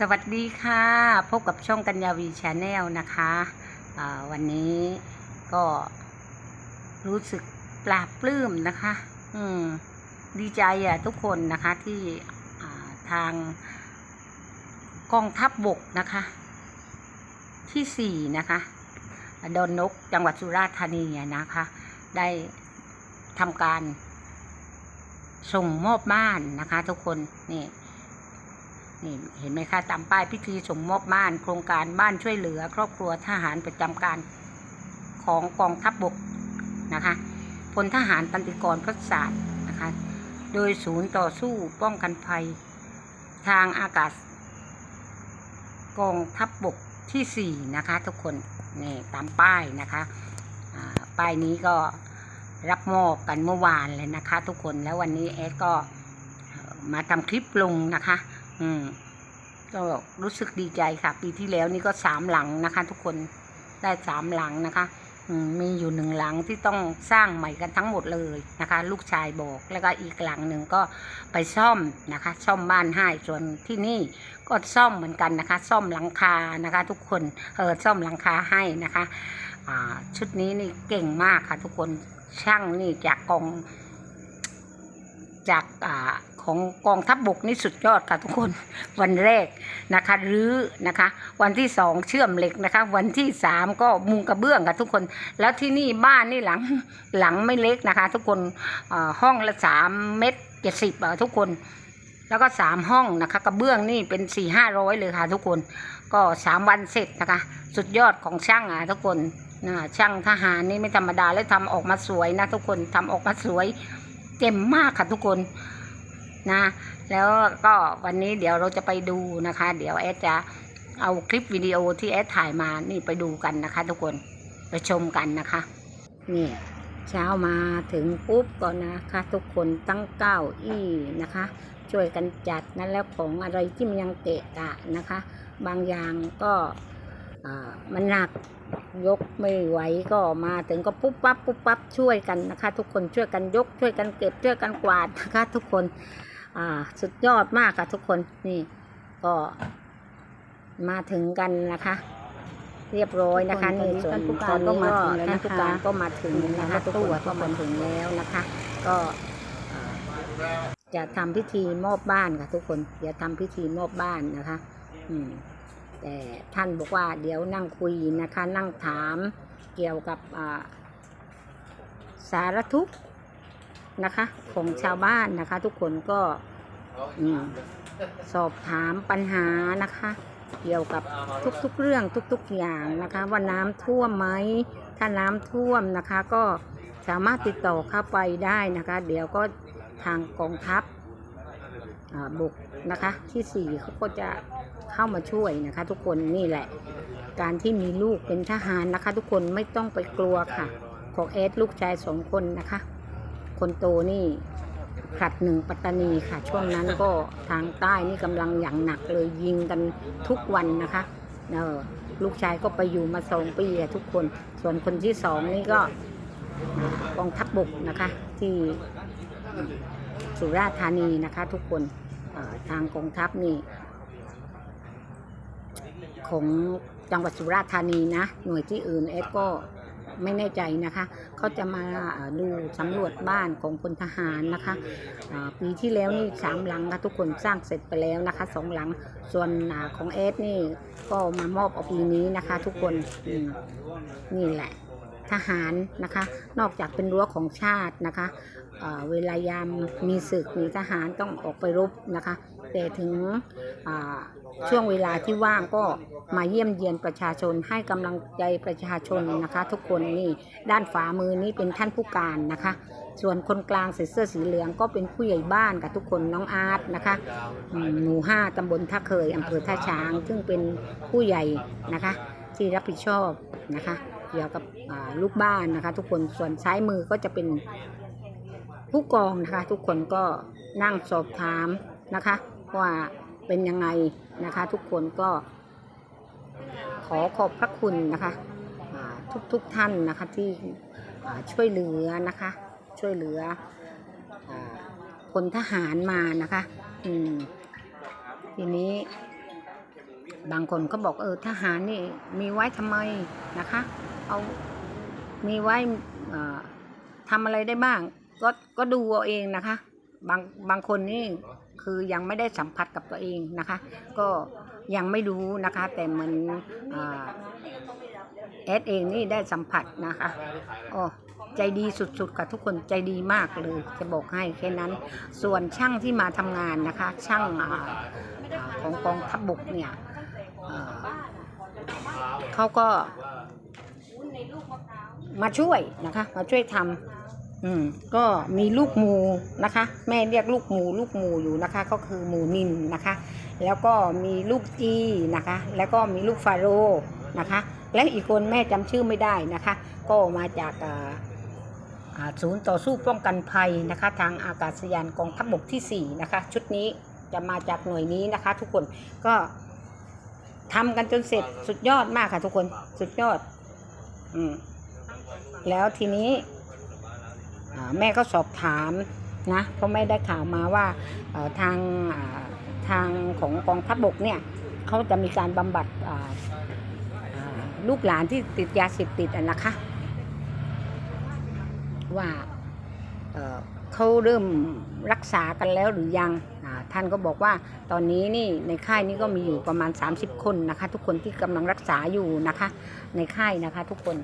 สวัสดีค่ะ พบกับช่องกัญญาวีชาแนลนะคะวันนี้ก็รู้สึกปลาปลื้มนะคะ อืม ดีใจอะทุกคนนะคะที่ทางกองทัพบบกนะคะ ที่สี่นะคะดอนนกจังหวัดสุราษฎร์ธานีนะคะ ได้ทำการส่งมอบบ้านนะคะ ทุกคนนี่ นี่เห็นไหมคะตามป้ายพิธีสมมอบบ้าน โครงการบ้านช่วยเหลือ ครอบครัวทหารประจำการของกองทัพบบกนะคะพลทหารตันติกรพระศาสตร์นะคะโดยศูนย์ต่อสู้ป้องกันภัย ทางอากาศ กองทัพบบกที่สี่นะคะทุกคนนี่ตามป้ายนะคะป้ายนี้ก็รับมอบกันเมื่อวานเลยนะคะ ทุกคนแล้ววันนี้แอดก็มาทำคลิปลงนะคะ อืมก็รู้สึกดีใจค่ะ ปีที่แล้วนี่ก็สามหลังนะคะ ทุกคนได้สามหลังนะคะอืมมีอยู่หนึ่งหลังที่ต้องสร้างใหม่กันทั้งหมดเลยนะคะ ลูกชายบอกแล้วก็อีกหลังหนึ่งก็ไปซ่อมนะคะ ซ่อมบ้านให้ส่วนที่นี่ก็ซ่อมเหมือนกันนะคะ ซ่อมหลังคานะคะ ทุกคนเออซ่อมหลังคาให้นะคะอ่าชุดนี้นี่เก่งมากค่ะ ทุกคนช่างนี่จากกองจากอ่า ของกองทัพบบกนี่สุดยอดค่ะทุกคนวันแรกนะคะรื้อนะคะ วันที่สองเชื่อมเหล็กนะคะ วันที่สามก็มุงกระเบื้องค่ะทุกคน แล้วที่นี่บ้านนี่หลังหลังไม่เล็กนะคะ ทุกคนห้องละสามเมตรเจ็ดสิบทุกคนแล้วก็สามห้องนะคะกระเบื้องนี่เป็นสี่ห้าร้อยเลยค่ะ ทุกคนก็สามวันเสร็จนะคะ สุดยอดของช่างอะทุกคนนะช่างทหารนี่ไม่ธรรมดาแล้วทำออกมาสวยนะ ทุกคนทำออกมาสวยเต็มมากค่ะทุกคน นะ แล้วก็วันนี้เดี๋ยวเราจะไปดูนะคะ เดี๋ยวแอดจะเอาคลิปวิดีโอที่แอดถ่ายมานี่ไปดูกันนะคะ ทุกคนไปชมกันนะคะ นี่เช้ามาถึงปุ๊บก่อนนะคะ ทุกคนตั้งเก้าอี้นะคะ ช่วยกันจัดนะแล้วของอะไรที่มันยังเกะกะนะคะ บางอย่างก็มันหนักยกไม่ไหวก็มาถึงก็ปุ๊บปั๊บปุ๊บปั๊บช่วยกันนะคะ ทุกคนช่วยกันยกช่วยกันเก็บช่วยกันกวาดนะคะ ทุกคน อ่า สุดยอดมากค่ะทุกคนนี่ ก็ มาถึงกันนะคะ เรียบร้อยนะคะนี่ส่วนตอนนี้ก็ท่านผู้การก็มาถึงนะคะทุกคนก็มาถึงแล้วนะคะ ก็อ่าจะทำพิธีมอบบ้านค่ะทุกคนเดี๋ยวทำพิธีมอบบ้านนะคะ อืม แต่ท่านบอกว่าเดี๋ยวนั่งคุยนะคะ นั่งถามเกี่ยวกับอ่าสารทุกข์ นะคะ ของชาวบ้านนะคะ ทุกคนก็อสอบถามปัญหานะคะ เกี่ยวกับทุกๆเรื่องทุกๆอย่างนะคะ ว่าน้ำท่วมไหมถ้าน้ำท่วมนะคะก็สามารถติดต่อเข้าไปได้นะคะ เดี๋ยวก็ทางกองทัพอ่าบกนะคะที่สี่เขาก็จะเข้ามาช่วยนะคะ ทุกคนนี่แหละ การที่มีลูกเป็นทหารนะคะ ทุกคนไม่ต้องไปกลัวค่ะ ของเอสลูกชายสองคนนะคะ คนโตนี่ผลัดหนึ่งปัตตานีค่ะ ช่วงนั้นก็ทางใต้นี่กำลังอย่างหนักเลยยิงกันทุกวันนะคะเออลูกชายก็ไปอยู่มาสองปีอะทุกคน ส่วนคนที่สองนี่ก็กองทัพบบกนะคะ ที่สุราษฎร์ธานีนะคะ ทุกคนทางกองทัพนี่ของจังหวัดสุราษฎร์ธานีนะ หน่วยที่อื่นเอสก็ ไม่แน่ใจนะคะเขาจะมาดูสำรวจบ้านของพลทหารนะคะปีที่แล้วนี่สามหลังค่ะทุกคนสร้างเสร็จไปแล้วนะคะสองหลังส่วนอของเอสนี่ก็มามอบเอาปีนี้นะคะ ทุกคนนี่แหละทหารนะคะ นอกจากเป็นรั้วของชาตินะคะเวลายามมีศึกมีทหารต้องออกไปรบนะคะ แต่ถึงช่วงเวลาที่ว่างก็มาเยี่ยมเยียนประชาชนให้กำลังใจประชาชนนะคะ ทุกคนนี่ด้านฝามือนี้เป็นท่านผู้การนะคะ ส่วนคนกลางใส่เสื้อสีเหลืองก็เป็นผู้ใหญ่บ้านกับทุกคนน้องอาร์ตนะคะหมู่ห้าตำบลท่าเคยอำเภอท่าช้าง ซึ่งเป็นผู้ใหญ่นะคะ ที่รับผิดชอบนะคะเกี่ยวกับลูกบ้านนะคะ ทุกคนส่วนซ้ายมือก็จะเป็นผู้กองนะคะ ทุกคนก็นั่งสอบถามนะคะ ว่าเป็นยังไงนะคะ ทุกคนก็ขอขอบพระคุณนะคะอ่าทุกท่านนะคะที่ช่วยเหลือนะคะ ช่วยเหลืออาพลทหารมานะคะอืมทีนี้ บางคนก็บอกเออทหารนี่มีไว้ทำไมนะคะ เอามีไว้ทำอะไรได้บ้าง ก็ก็ดูเอาเองนะคะ บางบางคนนี่ คือยังไม่ได้สัมผัสกับตัวเองนะคะ ก็ยังไม่รู้นะคะ แต่เหมันอ่าแอดเองนี่ได้สัมผัสนะคะโอ้ใจดีสุดๆกับทุกคนใจดีมากเลยจะบอกให้แค่นั้น ส่วนช่างที่มาทำงานนะคะ ช่างออของกองทัพบกเนี่ยเเขาก็มาช่วยนะคะ มาช่วยทำ อืมก็มีลูกหมูนะคะ แม่เรียกลูกหมู ลูกหมูอยู่นะคะ ก็คือหมูนินนะคะ แล้วก็มีลูกจีนะคะ แล้วก็มีลูกฟาโรนะคะ และอีกคนแม่จำชื่อไม่ได้นะคะ ก็มาจากศูนย์ต่อสู้ป้องกันภัยนะคะ ทางอากาศยานกองทัพบกที่4นะคะ ชุดนี้จะมาจากหน่วยนี้นะคะ ทุกคนก็ทำกันจนเสร็จสุดยอดมากค่ะทุกคนสุดยอด อืมแล้วทีนี้ แม่ก็สอบถามนะเพราะแม่ได้ข่าวมาว่าทางทางของกองทัพบกเนี่ยเขาจะมีการบำบัดลูกหลานที่ติดยาเสพติดอะนะคะ ว่าเเขาเริ่มรักษากันแล้วหรือยังท่านก็บอกว่าตอนนี้นี่ในค่ายนี้ก็มีอยู่ประมาณ 30 คนนะคะ ทุกคนที่กำลังรักษาอยู่นะคะ ในค่ายนะคะทุกคน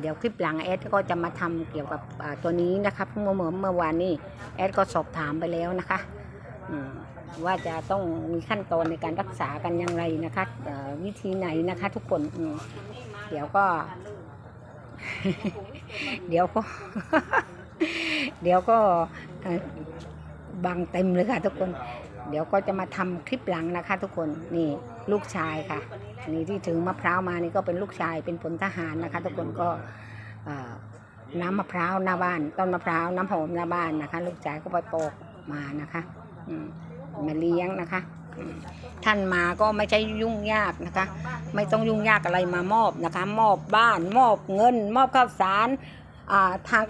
เดี๋ยวคลิปหลังแอดก็จะมาทำเกี่ยวกับตัวนี้นะคะเมื่อเมื่อเมื่อวานนี้แอดก็สอบถามไปแล้วนะคะว่าจะต้องมีขั้นตอนในการรักษากันอย่างไรนะคะวิธีไหนนะคะทุกคนเดี๋ยวก็ เดี๋ยวก็ เดี๋ยวก็บังเต็มเลยค่ะทุกคน เดี๋ยวก็จะมาทำคลิปหลังนะคะ ทุกคนนี่ ลูกชายค่ะนี่ที่ถือมะพร้าวมานี่ก็เป็นลูกชายเป็นพลทหารนะคะ ทุกคนก็น้ำมะพร้าวหน้าบ้านต้นมะพร้าวน้ำหอมหน้าบ้านนะคะ ลูกชายก็ไปปอกมานะคะอมาเลี้ยงนะคะ ท่านมาก็ไม่ใช่ยุ่งยากนะคะ ไม่ต้องยุ่งยากอะไรมามอบนะคะ มอบบ้านมอบเงิน มอบข้าวสารอ่าทาง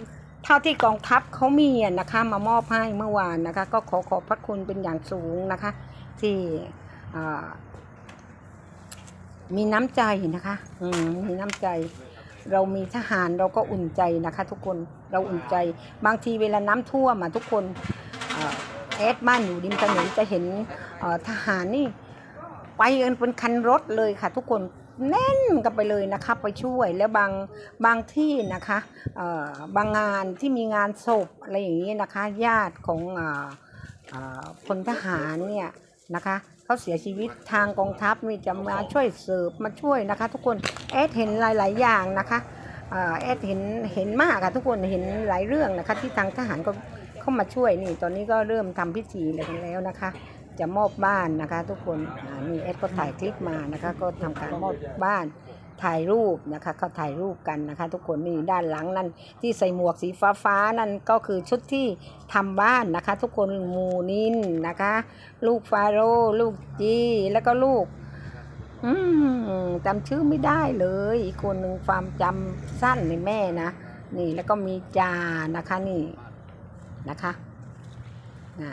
เท่าที่กองทัพเขามีนะคะมามอบให้เมื่อวานนะคะ ก็ขอขอบพระคุณเป็นอย่างสูงนะคะ ที่อ่า มีน้ำใจนะคะ อืมมีน้ำใจ เรามีทหารเราก็อุ่นใจนะคะ ทุกคน เราอุ่นใจ บางทีเวลาน้ำท่วมอะทุกคนอแอดบ้านอยู่ริมถนนจะเห็นทหารนี่ ไปกันเป็นคันรถเลยค่ะ ทุกคนแน่นกันไปเลยนะคะไปช่วยแล้วบางบางที่นะคะบางงานที่มีงานศพอะไรอย่างนี้นะคะ ญาติของอ่าอ่าพลทหารเนี่ยนะคะ เขาเสียชีวิตทางกองทัพมีจะมาช่วยเสิร์ฟมาช่วยนะคะ ทุกคนแอดเห็นหลาย ๆ อย่างนะคะแอดเห็นเห็นมากอะทุกคนเห็นหลายเรื่องนะคะ ที่ทางทหารก็เข้ามาช่วยนี่ ตอนนี้ก็เริ่มทำพิธีอะไรกันแล้วนะคะ จะมอบบ้านนะคะ ทุกคนนี่แอดก็ถ่ายคลิปมานะคะ ก็ทำการมอบบ้าน ถ่ายรูปนะคะเขาถ่ายรูปกันนะคะ ทุกคนนี่ด้านหลังนั่นที่ใส่หมวกสีฟ้าฟ้าๆนั่นก็คือชุดที่ทำบ้านนะคะ ทุกคนมูนินนะคะ ลูกฟาโรห์ลูกจีแล้วก็ลูกอืมจำชื่อไม่ได้เลยอีกคนหนึ่งความจำสั้นในแม่นะนี่แล้วก็มีจานะคะนี่นะคะนะ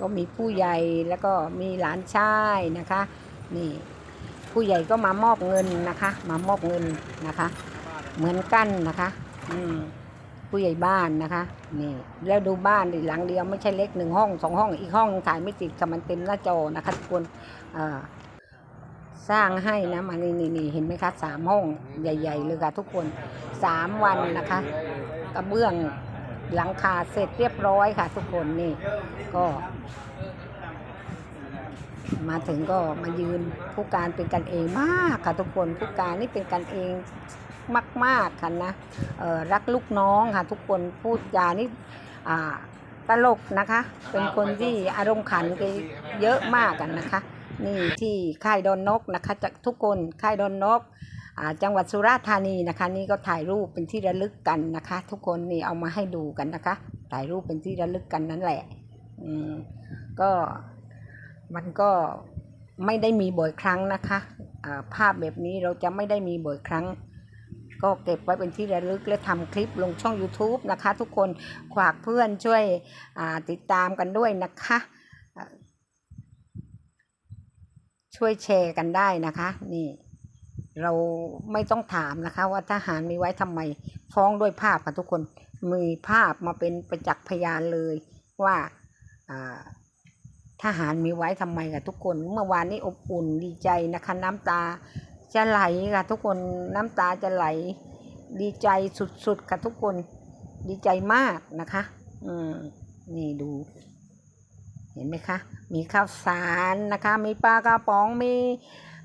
ก็มีผู้ใหญ่แล้วก็มีหลานชายนะคะ นี่ ผู้ใหญ่ก็มามอบเงินนะคะ มามอบเงินนะคะ เหมือนกันนะคะอืมผู้ใหญ่บ้านนะคะ นี่ แล้วดูบ้านดิหลังเดียวไม่ใช่เล็กหนึ่งห้องสองห้องอีกห้องถ่ายไม่ติดกับมันเต็มหน้าจอนะคะทุกคนเอ่อสร้างให้นะมานี่นี่นี่เห็นไหมคะสามห้องใหญ่ ๆ เลยค่ะ ทุกคนสามวันนะคะกระเบื้องหลังคาเสร็จเรียบร้อยค่ะ ทุกคนนี่ ก็ มาถึงก็มายืนผู้การเป็นกันเองมากค่ะทุกคนผู้การนี่เป็นกันเองมาก ๆค่ะนะรักลูกน้องค่ะทุกคนพูดจานี่ตลกนะคะ เป็นคนที่อารมณ์ขันเยอะมากกันนะคะ นี่ที่ค่ายดอนนกนะคะจากทุกคนค่ายดอนนกจังหวัดสุราษฎร์ธานีนะคะ นี่ก็ถ่ายรูปเป็นที่ระลึกกันนะคะ ทุกคนนี่เอามาให้ดูกันนะคะ ถ่ายรูปเป็นที่ระลึกกันนั่นแหละก็ มันก็ไม่ได้มีบ่อยครั้งนะคะอ่าภาพแบบนี้เราจะไม่ได้มีบ่อยครั้ง ก็เก็บไว้เป็นที่ระลึกและทำคลิปลงช่อง YouTube นะคะ ทุกคนฝากเพื่อนช่วยติดตามกันด้วยนะคะ ช่วยแชร์กันได้นะคะ นี่เราไม่ต้องถามนะคะ ว่าทหารมีไว้ทำไม ฟ้องด้วยภาพค่ะทุกคนมีภาพมาเป็นประจักษ์พยานเลยว่า ทหารมีไว้ทำไมค่ะทุกคน เมื่อวานนี้อบอุ่นดีใจนะคะ น้ำตาจะไหลค่ะทุกคนน้ำตาจะไหล ดีใจสุดๆค่ะทุกคนดีใจมากนะคะ อืมนี่ดู เห็นไหมคะ มีข้าวสารนะคะ มีปลากระป๋องมี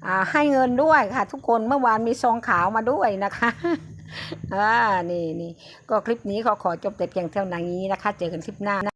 อ่าให้เงินด้วยค่ะ ทุกคนเมื่อวานมีซองขาวมาด้วยนะคะอ่านี่นี่ก็คลิปนี้ขอขอจบแต่เพียงเท่านี้นะคะ เจอกันคลิปหน้านะ